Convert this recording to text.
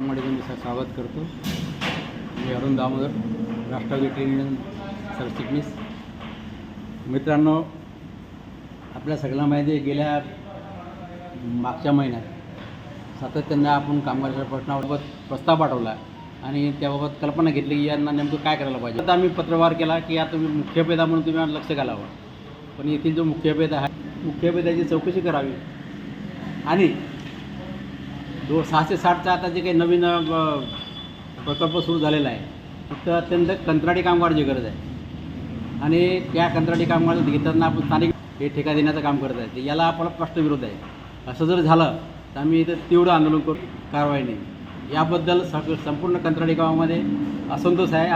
स्वागत करतो. मी अरुण दामोदर राष्ट्रवादी ट्रेड युनियन सरचिटणीस मित्रांनो आपल्या सगळ्यांना माहिती गेल्या मागच्या महिन्यात सातत्यानं आपण कामगाराच्या प्रश्नाबाबत प्रस्ताव पाठवला आणि त्याबाबत कल्पना घेतली की यांना नेमकं काय करायला पाहिजे. आता आम्ही पत्रव्यवहार केला की या तुम्ही मुख्यपेदा म्हणून तुम्ही लक्ष घालावं. पण येथील जो मुख्यपेदा आहे मुख्यपेदाची चौकशी करावी. आणि दो सहाशे साठचा आता जे काही नवीन प्रकल्प सुरू झालेला आहे तर अत्यंत कंत्राटी कामगाराची गरज आहे. आणि त्या कंत्राटी कामगार घेताना आपण स्थानिक हे ठेका देण्याचं काम करत आहे याला आपला स्पष्ट विरोध आहे. असं जर झालं तर आम्ही इथं तीव्र आंदोलन करू. कारवाई नाही. याबद्दल सग संपूर्ण कंत्राटी गावामध्ये असंतोष आहे.